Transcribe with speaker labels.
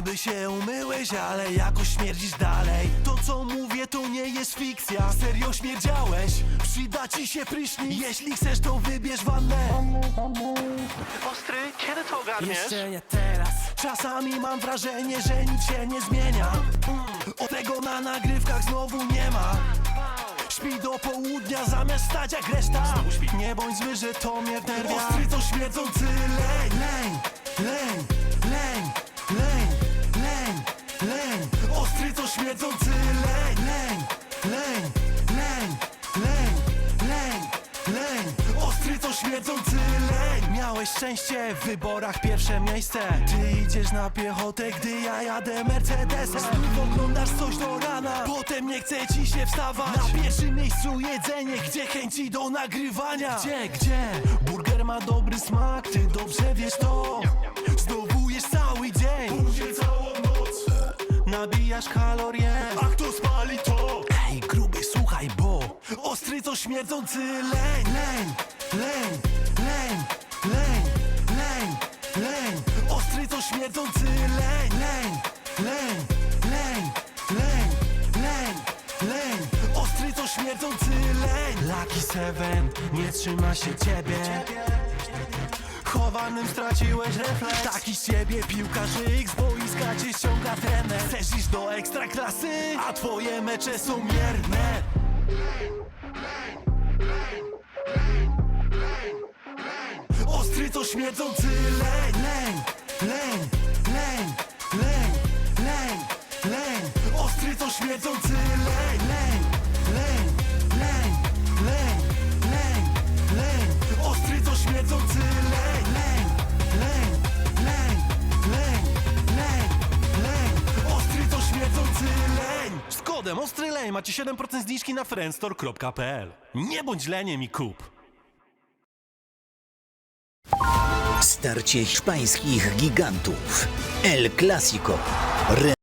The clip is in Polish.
Speaker 1: Niby się umyłeś, ale jakoś śmierdzisz dalej. To co mówię to nie jest fikcja. Serio śmierdziałeś? Przyda ci się prysznic? Jeśli chcesz to wybierz wannę.
Speaker 2: Ostry, kiedy to ogarniesz?
Speaker 1: Jeszcze nie teraz. Czasami mam wrażenie, że nic się nie zmienia. O tego na nagrywkach znowu nie ma. Śpi do południa zamiast stać jak reszta. Nie bądź zły, że to mnie wnerwia. Ostry to śmierdzący leń, Ostry to śmierdzący leń, leń, leń, leń, leń, leń, leń. Ostry to śmierdzący leń Miałeś szczęście w wyborach pierwsze miejsce. Ty idziesz na piechotę, gdy ja jadę Mercedesem. Znów oglądasz coś do rana Potem nie chce ci się wstawać. Na pierwszym miejscu jedzenie, gdzie chęci do nagrywania. Gdzie, gdzie? Burger ma dobry smak, ty dobrze wiesz to Nabijasz kalorie A kto spali to? Ej, gruby, słuchaj, bo Ostry to śmierdzący leń, leń, leń, leń, leń, leń, leń Ostry to śmierdzący leń, leń, leń, leń, leń, leń, leń Ostry to śmierdzący leń Lucky Seven, nie trzyma się ciebie Chowanym straciłeś refleks Taki z ciebie piłkarzyk Z boiska cię ściąga trener Chcesz iść do ekstraklasy A twoje mecze są mierne. Ostry to śmierdzący leń, leń, leń, kodem Ostry Leń macie 7% zniżki na friendstore.pl Nie bądź leniem i kup
Speaker 3: Starcie hiszpańskich gigantów. El Clasico. Re